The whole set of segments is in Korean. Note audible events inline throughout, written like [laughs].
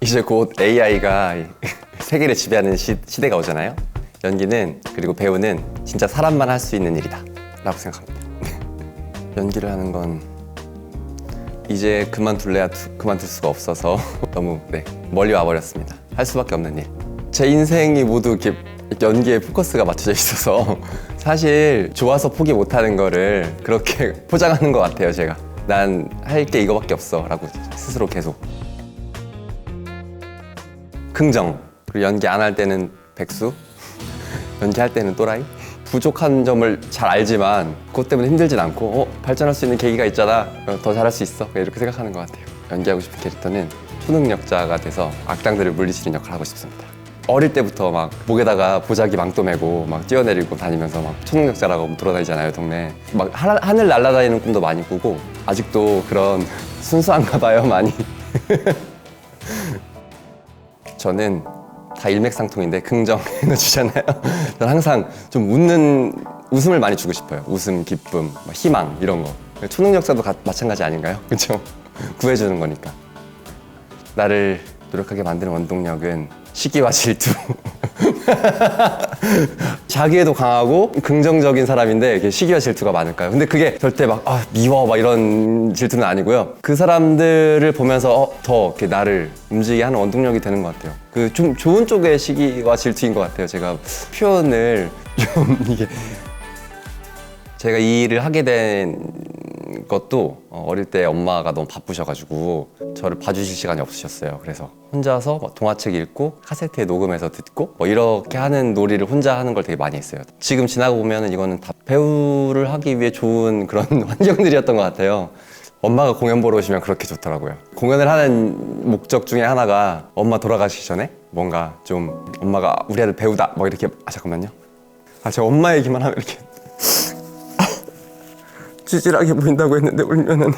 이제 곧 AI가 세계를 지배하는 시, 시대가 오잖아요. 연기는 그리고 배우는 진짜 사람만 할 수 있는 일이다 라고 생각합니다. [laughs] 연기를 하는 건 이제 그만둘래야 두- 그만둘 수가 없어서 [laughs] 너무 네, 멀리 와버렸습니다. 할 수밖에 없는 일. 제 인생이 모두 이렇게 연기에 포커스가 맞춰져 있어서 [laughs] 사실 좋아서 포기 못하는 거를 그렇게 포장하는 것 같아요, 제가. 난 할 게 이거밖에 없어 라고 스스로 계속. 긍정. 그리고 연기 안 할 때는 백수. [laughs] 연기할 때는 또라이. 부족한 점을 잘 알지만 그것 때문에 힘들진 않고 어, 발전할 수 있는 계기가 있잖아. 어, 더 잘할 수 있어. 이렇게 생각하는 것 같아요. 연기하고 싶은 캐릭터는 초능력자가 돼서 악당들을 물리치는 역할을 하고 싶습니다. 어릴 때부터 막 목에다가 보자기 망토 메고 막 뛰어내리고 다니면서 막 초능력자라고 돌아다니잖아요 동네 막 하, 하늘 날아다니는 꿈도 많이 꾸고 아직도 그런 [laughs] 순수한가 봐요 많이 [laughs] 저는 다 일맥상통인데 긍정 [laughs] 에너지잖아요. 저는 항상 좀 웃는 웃음을 많이 주고 싶어요. 웃음, 기쁨, 막 희망 이런 거. 초능력자도 가- 마찬가지 아닌가요? [laughs] 그렇죠? 구해주는 거니까. 나를 노력하게 만드는 원동력은 시기와 질투. [laughs] [laughs] 자기애도 강하고 긍정적인 사람인데 이게 시기와 질투가 많을까요? 근데 그게 절대 막 아, 미워 막 이런 질투는 아니고요. 그 사람들을 보면서 어, 더 이렇게 나를 움직이게 하는 원동력이 되는 것 같아요. 그 좀 좋은 쪽의 시기와 질투인 것 같아요. 제가 표현을 좀 [laughs] 이게 제가 이 일을 하게 된 것도 어, 어릴 때 엄마가 너무 바쁘셔가지고 저를 봐주실 시간이 없으셨어요. 그래서 혼자서 뭐 동화책 읽고 카세트에 녹음해서 듣고 뭐 이렇게 하는 놀이를 혼자 하는 걸 되게 많이 했어요. 지금 지나고 보면은 이거는 다 배우를 하기 위해 좋은 그런 [laughs] 환경들이었던 것 같아요. 엄마가 공연 보러 오시면 그렇게 좋더라고요. 공연을 하는 목적 중에 하나가 엄마 돌아가시기 전에 뭔가 좀 엄마가 우리 아들 배우다 뭐 이렇게 아 잠깐만요. 아 제가 엄마 얘기만 하면 이렇게 찌질하게 보인다고 했는데 울면은.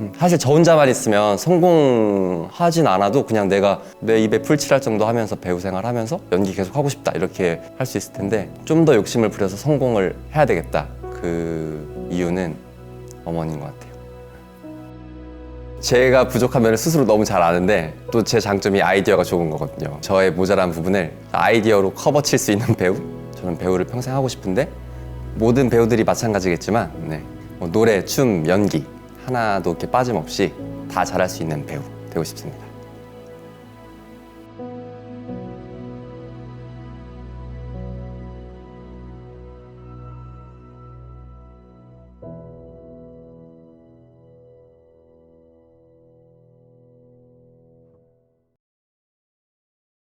음, 사실 저 혼자만 있으면 성공하진 않아도 그냥 내가 내 입에 풀칠할 정도 하면서 배우 생활하면서 연기 계속 하고 싶다 이렇게 할 수 있을 텐데 좀 더 욕심을 부려서 성공을 해야 되겠다. 그 이유는 어머니인 것 같아요. 제가 부족한 면을 스스로 너무 잘 아는데 또 제 장점이 아이디어가 좋은 거거든요. 저의 모자란 부분을 아이디어로 커버 칠 수 있는 배우? 저는 배우를 평생 하고 싶은데 모든 배우들이 마찬가지겠지만 네. 뭐 노래, 춤, 연기 하나도 이렇게 빠짐없이 다 잘할 수 있는 배우 되고 싶습니다.